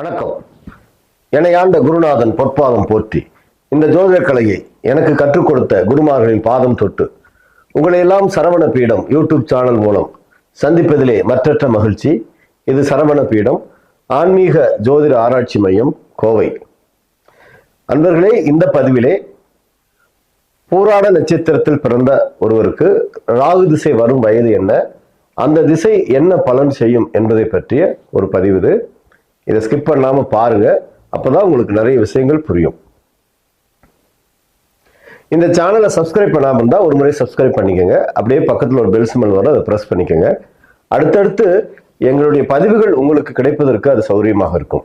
வணக்கம். என்னை ஆண்ட குருநாதன் பொற்பாதம் போற்றி. இந்த ஜோதிட கலையை எனக்கு கற்றுக் கொடுத்த குருமார்களின் பாதம் தொட்டு உங்களை எல்லாம் சரவண பீடம் யூடியூப் சேனல் மூலம் சந்திப்பதிலே மற்றற்ற மகிழ்ச்சி. இது சரவண பீடம் ஆன்மீக ஜோதிட ஆராய்ச்சி மையம் கோவை. அன்பர்களே இந்த பதிவிலே பூராட நட்சத்திரத்தில் பிறந்த ஒருவருக்கு ராகு திசை வரும் வயது என்ன அந்த திசை என்ன பலன் செய்யும் என்பதை பற்றிய ஒரு பதிவு இதை ஸ்கிப் பண்ணாமல் பாருங்க. அப்போதான் உங்களுக்கு நிறைய விஷயங்கள் புரியும். இந்த சேனலை சப்ஸ்கிரைப் பண்ணாமல் இருந்தால் ஒரு முறை சப்ஸ்கிரைப் பண்ணிக்கோங்க. அப்படியே பக்கத்தில் ஒரு பெல் சிம்பல் வரும் அதை பிரஸ் பண்ணிக்கோங்க. அடுத்தடுத்து எங்களுடைய பதிவுகள் உங்களுக்கு கிடைப்பதற்கு அது சௌரியமாக இருக்கும்.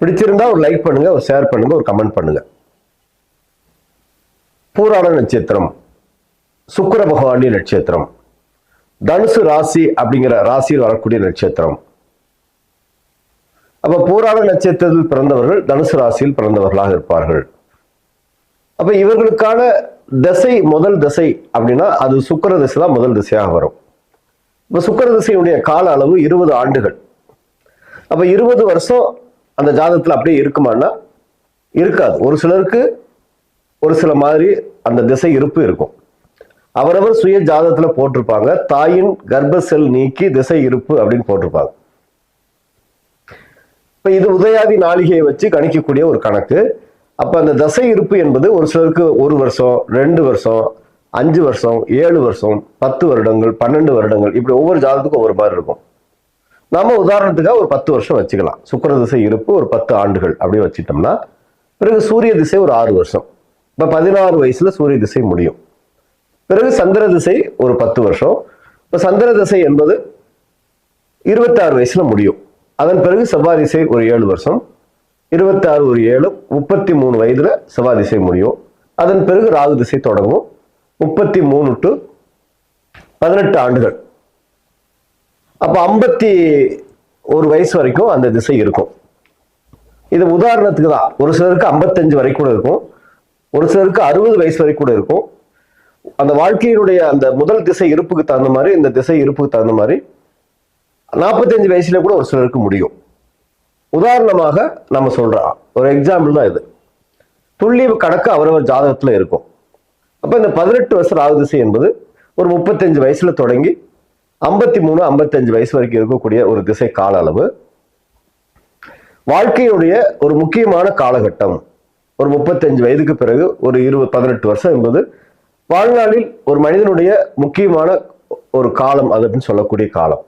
பிடிச்சிருந்தா ஒரு லைக் பண்ணுங்க ஒரு ஷேர் பண்ணுங்க ஒரு கமெண்ட் பண்ணுங்க. பூராட நட்சத்திரம் சுக்கர பகவானுடைய நட்சத்திரம் தனுசு ராசி அப்படிங்கிற ராசியில் வரக்கூடிய நட்சத்திரம் அப்ப பூராட நட்சத்திரத்தில் பிறந்தவர்கள் தனுசு ராசியில் பிறந்தவர்களாக இருப்பார்கள். அப்ப இவர்களுக்கான திசை முதல் திசை அப்படின்னா அது சுக்கிர திசை தான் முதல் திசையாக வரும். இப்ப சுக்கிர திசையுடைய கால அளவு இருபது ஆண்டுகள். அப்ப இருபது வருஷம் அந்த ஜாதகத்தில் அப்படியே இருக்குமான்னா இருக்காது. ஒரு சிலருக்கு ஒரு சில மாதிரி அந்த திசை இருப்பு இருக்கும். அவரவர் சுய ஜாதகத்தில் போட்டிருப்பாங்க. தாயின் கர்ப்ப செல் நீக்கி திசை இருப்பு அப்படின்னு போட்டிருப்பாங்க. இப்ப இது உதயாதி நாளிகையை வச்சு கணிக்கக்கூடிய ஒரு கணக்கு. அப்ப அந்த தசை இருப்பு என்பது ஒரு சிலருக்கு ஒரு வருஷம் ரெண்டு வருஷம் அஞ்சு வருஷம் ஏழு வருஷம் பத்து வருடங்கள் பன்னெண்டு வருடங்கள் இப்படி ஒவ்வொரு ஜாதகத்துக்கும் ஒவ்வொரு மாதிரி இருக்கும். நாம உதாரணத்துக்காக ஒரு பத்து வருஷம் வச்சுக்கலாம். சுக்கர திசை இருப்பு ஒரு பத்து ஆண்டுகள் அப்படி வச்சுட்டோம்னா பிறகு சூரிய திசை ஒரு ஆறு வருஷம். இப்ப பதினாறு வயசுல சூரிய திசை முடியும். பிறகு சந்திர திசை ஒரு பத்து வருஷம். இப்ப சந்திர திசை என்பது இருபத்தாறு வயசுல முடியும். அதன் பிறகு செவ்வாய் ஒரு ஏழு வருஷம் இருபத்தாறு ஒரு ஏழு முப்பத்தி மூணு வயதுல செவ்வாய் முடியும். அதன் பிறகு ராகு திசை தொடங்கும். முப்பத்தி மூணு டு பதினெட்டு ஆண்டுகள். அப்ப ஐம்பத்தி ஒரு வயசு வரைக்கும் அந்த திசை இருக்கும். இது உதாரணத்துக்கு தான். ஒரு சிலருக்கு ஐம்பத்தஞ்சு வரைக்கும் கூட இருக்கும். ஒரு சிலருக்கு அறுபது வயசு வரைக்கும் கூட இருக்கும். அந்த வாழ்க்கையினுடைய அந்த முதல் திசை இருப்புக்கு தகுந்த மாதிரி இந்த திசை இருப்புக்கு தகுந்த மாதிரி நாற்பத்தஞ்சு வயசுல கூட ஒரு சிலருக்கு முடியும். உதாரணமாக நம்ம சொல்றோம் ஒரு எக்ஸாம்பிள் தான் இது. துல்லிய கணக்கு அவரவர் ஜாதகத்துல இருக்கும். அப்ப இந்த பதினெட்டு வருஷம் ராகுதிசை என்பது ஒரு முப்பத்தஞ்சு வயசுல தொடங்கி ஐம்பத்தி மூணு ஐம்பத்தஞ்சு வயசு வரைக்கும் இருக்கக்கூடிய ஒரு திசை கால அளவு. வாழ்க்கையுடைய ஒரு முக்கியமான காலகட்டம் ஒரு முப்பத்தஞ்சு வயதுக்கு பிறகு ஒரு இருபது பதினெட்டு வருஷம் என்பது வாழ்நாளில் ஒரு மனிதனுடைய முக்கியமான ஒரு காலம் அது அப்படின்னு சொல்லக்கூடிய காலம்.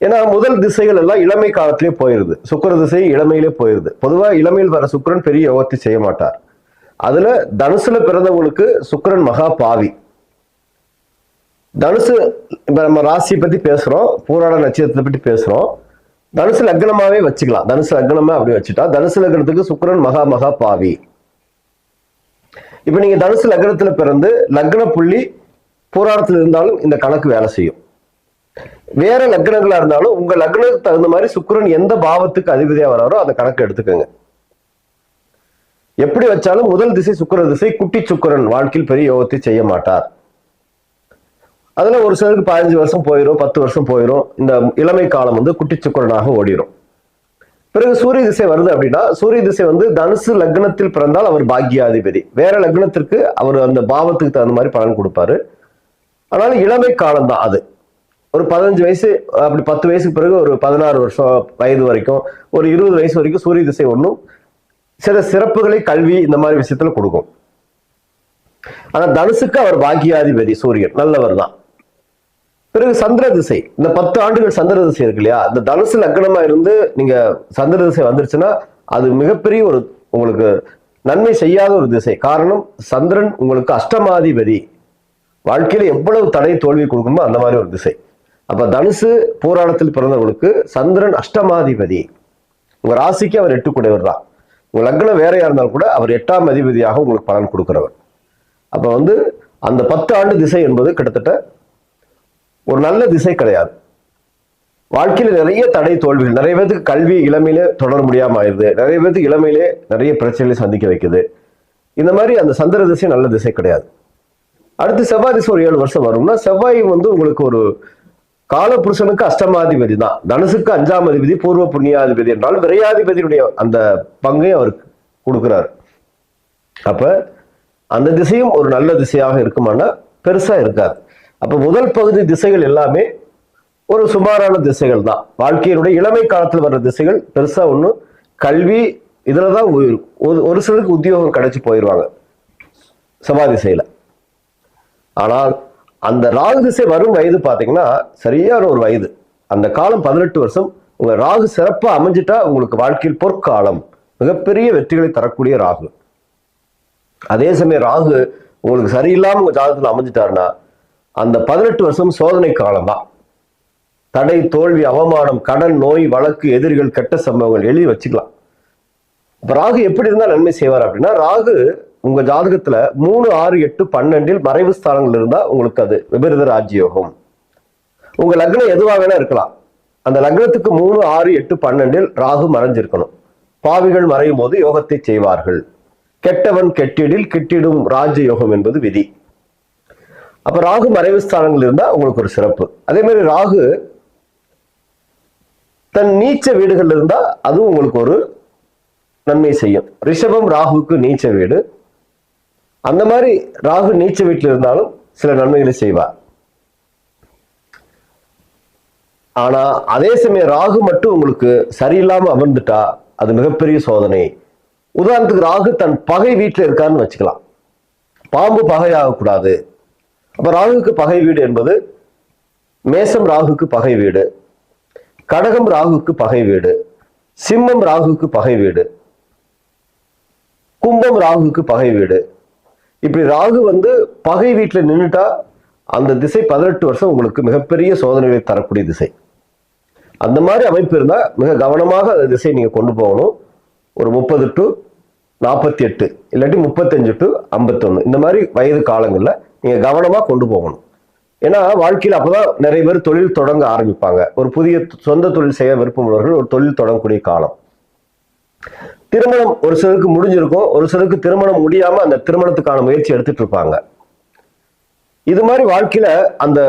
ஏன்னா முதல் திசைகள் எல்லாம் இளமை காலத்திலே போயிருது. சுக்கிர திசை இளமையிலே போயிருது. பொதுவாக இளமையில் வர சுக்கிரன் பெரிய யோகத்தை செய்ய மாட்டார். அதுல தனுசுல பிறந்தவங்களுக்கு சுக்கிரன் மகா பாவி. தனுசு இப்ப நம்ம ராசியை பத்தி பேசுறோம். பூராட நட்சத்திரத்தை பத்தி பேசுறோம். தனுசு லக்னமாவே வச்சுக்கலாம். தனுசு லக்னமா அப்படி வச்சுட்டா தனுசு லக்னத்துக்கு சுக்கரன் மகா மகா பாவி. இப்ப நீங்க தனுசு லக்னத்துல பிறந்து லக்ன புள்ளி பூராடத்துல இருந்தாலும் இந்த கணக்கு வேலை செய்யும். வேற லக்னங்களா இருந்தாலும் உங்க லக்னத்துக்கு தகுந்த மாதிரி சுக்கிரன் எந்த பாவத்துக்கு அதிபதியா வராரோ அந்த கணக்கு எடுத்துக்கோங்க. எப்படி வச்சாலும் முதல் திசை சுக்கர திசை குட்டி சுக்கிரன் வாழ்க்கையில் பெரிய யோகத்தை செய்ய மாட்டார். அதுல ஒரு சிலருக்கு பதினஞ்சு வருஷம் போயிடும் பத்து வருஷம் போயிடும் இந்த இளமை காலம் வந்து குட்டி சுக்கிரனாக ஓடிடும் பிறகு சூரிய திசை வருது அப்படின்னா சூரிய திசை வந்து தனுசு லக்னத்தில் பிறந்தால் அவர் பாக்கியாதிபதி. வேற லக்னத்திற்கு அவர் அந்த பாவத்துக்கு தகுந்த மாதிரி பலன் கொடுப்பாரு. ஆனாலும் இளமை காலம் தான் அது. ஒரு பதினஞ்சு வயசு அப்படி பத்து வயசுக்கு பிறகு ஒரு பதினாறு வருஷம் வயது வரைக்கும் ஒரு இருபது வயசு வரைக்கும் சூரிய திசை ஒன்றும் சில சிறப்புகளை கல்வி இந்த மாதிரி விஷயத்துல கொடுக்கும். ஆனா தனுசுக்கு அவர் பாக்கியாதிபதி சூரியன் நல்லவர் தான். பிறகு சந்திர திசை இந்த பத்து ஆண்டுகள் சந்திர திசை இருக்கு இல்லையா? இந்த தனுசு லக்னமா இருந்து நீங்க சந்திர திசை வந்துருச்சுன்னா அது மிகப்பெரிய ஒரு உங்களுக்கு நன்மை செய்யாத ஒரு திசை. காரணம் சந்திரன் உங்களுக்கு அஷ்டமாதிபதி. வாழ்க்கையில எவ்வளவு தடை தோல்வி கொடுக்குமோ அந்த மாதிரி ஒரு திசை. அப்போ தனுசு போராடத்தில் பிறந்தவங்களுக்கு சந்திரன் அஷ்டமாதிபதி. உங்கள் ராசிக்கு அவர் எட்டுக்குடையவர் தான். உங்கள் லக்னம் வேறையாக இருந்தாலும் கூட அவர் எட்டாம் அதிபதியாக உங்களுக்கு பலன் கொடுக்கிறவர். அப்ப வந்து அந்த பத்து ஆண்டு திசை என்பது கிட்டத்தட்ட ஒரு நல்ல திசை கிடையாது. வாழ்க்கையில நிறைய தடை தோல்விகள் நிறைய பேருக்கு கல்வி இளமையிலே தொடர முடியாமல் ஆயிடுது. நிறைய பேருக்கு இளமையிலே நிறைய பிரச்சனைகளை சந்திக்க வைக்குது. இந்த மாதிரி அந்த சந்திர திசை நல்ல திசை கிடையாது. அடுத்து செவ்வாய் திசை ஒரு ஏழு வருஷம் வரும்னா செவ்வாய் வந்து உங்களுக்கு ஒரு காலபுருஷனுக்கு அஷ்டமாதிபதி தான் தனுசுக்கு அஞ்சாம் அதிபதி பூர்வ புண்ணியாதிபதி என்றால் விரையாதிபதியுடைய அந்த பங்கை அவருக்கு கொடுக்கிறார். அப்ப அந்த திசையும் ஒரு நல்ல திசையாக இருக்குமானா பெருசா இருக்காது. அப்ப முதல் பகுதி திசைகள் எல்லாமே ஒரு சுமாரான திசைகள் தான். வாழ்க்கையினுடைய இளமை காலத்தில் வர்ற திசைகள் பெருசா ஒன்று கல்வி இதில் தான் ஒரு- ஒரு- ஒரு சிலருக்கு உத்தியோகம் கிடைச்சி போயிடுவாங்க சபா திசையில் ஆனால் அந்த ராகு திசை வரும் வயது பார்த்தீங்கன்னா சரியான ஒரு வயது. அந்த காலம் பதினெட்டு வருஷம். உங்கள் ராகு சிறப்பாக அமைஞ்சிட்டா உங்களுக்கு வாழ்க்கையில் பொற்காலம். மிகப்பெரிய வெற்றிகளை தரக்கூடிய ராகு. அதே சமயம் ராகு உங்களுக்கு சரியில்லாமல் உங்கள் ஜாதகத்தில் அமைஞ்சிட்டாருன்னா அந்த பதினெட்டு வருஷம் சோதனை காலம் தான். தடை தோல்வி அவமானம் கடன் நோய் வழக்கு எதிரிகள் கெட்ட சம்பவங்கள் எழுதி வச்சுக்கலாம். இப்போ ராகு எப்படி இருந்தால் நன்மை செய்வார் அப்படின்னா ராகு உங்க ஜாதகத்துல மூணு ஆறு எட்டு பன்னெண்டில் மறைவு ஸ்தானங்கள் இருந்தா உங்களுக்கு அது விபரீத ராஜ்யோகம். உங்க லக்னம் எதுவாக வேணா இருக்கலாம். அந்த லக்னத்துக்கு மூணு ஆறு எட்டு பன்னெண்டில் ராகு மறைஞ்சிருக்கணும். பாவிகள் மறையும் போது யோகத்தை செய்வார்கள். கெட்டவன் கெட்டிடில் கிட்டிடும் ராஜயோகம் என்பது விதி. அப்ப ராகு மறைவு ஸ்தானங்கள் இருந்தா உங்களுக்கு ஒரு சிறப்பு. அதே மாதிரி ராகு தன் நீச்ச வீடுகள் இருந்தா அதுவும் உங்களுக்கு ஒரு நன்மை செய்யும். ரிஷபம் ராகுவுக்கு நீச்ச வீடு. அந்த மாதிரி ராகு நீச்ச வீட்டில் இருந்தாலும் சில நன்மைகளை செய்வார். ஆனா அதே சமயம் ராகு மட்டும் உங்களுக்கு சரியில்லாம அமர்ந்துட்டா அது மிகப்பெரிய சோதனை. உதாரணத்துக்கு ராகு தன் பகை வீட்டில் இருக்காருன்னு வச்சுக்கலாம். பாம்பு பகையாகக்கூடாது. அப்ப ராகுக்கு பகை வீடு என்பது மேசம் ராகுக்கு பகை வீடு கடகம் ராகுக்கு பகை வீடு சிம்மம் ராகுக்கு பகை வீடு கும்பம் ராகுக்கு பகை வீடு இப்படி ராகு வந்து பகை வீட்டில் நின்றுட்டா அந்த திசை பதினெட்டு வருஷம் உங்களுக்கு மிகப்பெரிய சோதனைகளை தரக்கூடிய திசை. அந்த மாதிரி அமைப்பு இருந்தால் மிக கவனமாக அந்த திசையை நீங்கள் கொண்டு போகணும். ஒரு முப்பது டு நாற்பத்தி எட்டு இல்லாட்டி முப்பத்தஞ்சு டு ஐம்பத்தொன்று இந்த மாதிரி வயது காலங்களில் நீங்கள் கவனமாக கொண்டு போகணும். ஏன்னா வாழ்க்கையில் அப்போ தான் நிறைய பேர் தொழில் தொடங்க ஆரம்பிப்பாங்க. ஒரு புதிய சொந்த தொழில் செய்ய விருப்பமுள்ளவர்கள் ஒரு தொழில் தொடங்கக்கூடிய காலம். திருமணம் ஒரு சிலருக்கு முடிஞ்சிருக்கும் ஒரு சிலருக்கு திருமணம் முடியாம அந்த திருமணத்துக்கான முயற்சி எடுத்துட்டு இருப்பாங்க. இது மாதிரி வாழ்க்கையில அந்த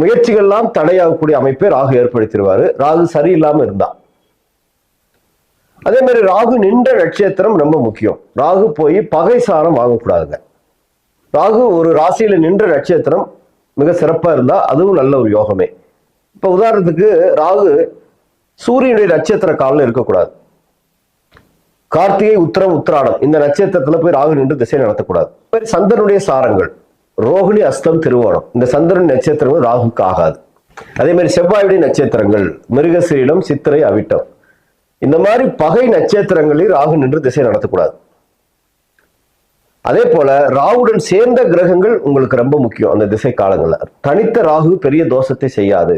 முயற்சிகள்லாம் தடையாகக்கூடிய அமைப்பை ராகு ஏற்படுத்திடுவாரு. ராகு சரியில்லாம இருந்தா. அதே மாதிரி ராகு நின்ற நட்சத்திரம் ரொம்ப முக்கியம். ராகு போய் பகை சாரம் வாங்கக்கூடாதுங்க. ராகு ஒரு ராசியில நின்ற நட்சத்திரம் மிக சிறப்பா இருந்தா அதுவும் நல்ல ஒரு யோகமே. இப்ப உதாரணத்துக்கு ராகு சூரியனுடைய நட்சத்திர காலில் இருக்கக்கூடாது. கார்த்திகை உத்தரம் உத்திராடம். இந்த நட்சத்திரத்துல போய் ராகு நின்று திசை நடத்தக்கூடாது. சந்திரனுடைய சாரங்கள் ரோகிணி அஸ்தம் திருவோணம். இந்த சந்திரன் நட்சத்திரங்கள் ராகுக்கு ஆகாது. அதே மாதிரி செவ்வாயுடைய நட்சத்திரங்கள் மிருகசீலம் சித்திரை அவிட்டம். இந்த மாதிரி பகை நட்சத்திரங்களில் ராகு நின்று திசை நடத்தக்கூடாது. அதே போல ராகுடன் சேர்ந்த கிரகங்கள் உங்களுக்கு ரொம்ப முக்கியம் அந்த திசை காலங்கள்ல. தனித்த ராகு பெரிய தோஷத்தை செய்யாது.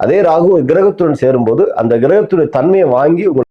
அதே ராகு கிரகத்துடன் சேரும்போது அந்த கிரகத்துடைய தன்மையை வாங்கி உங்களுக்கு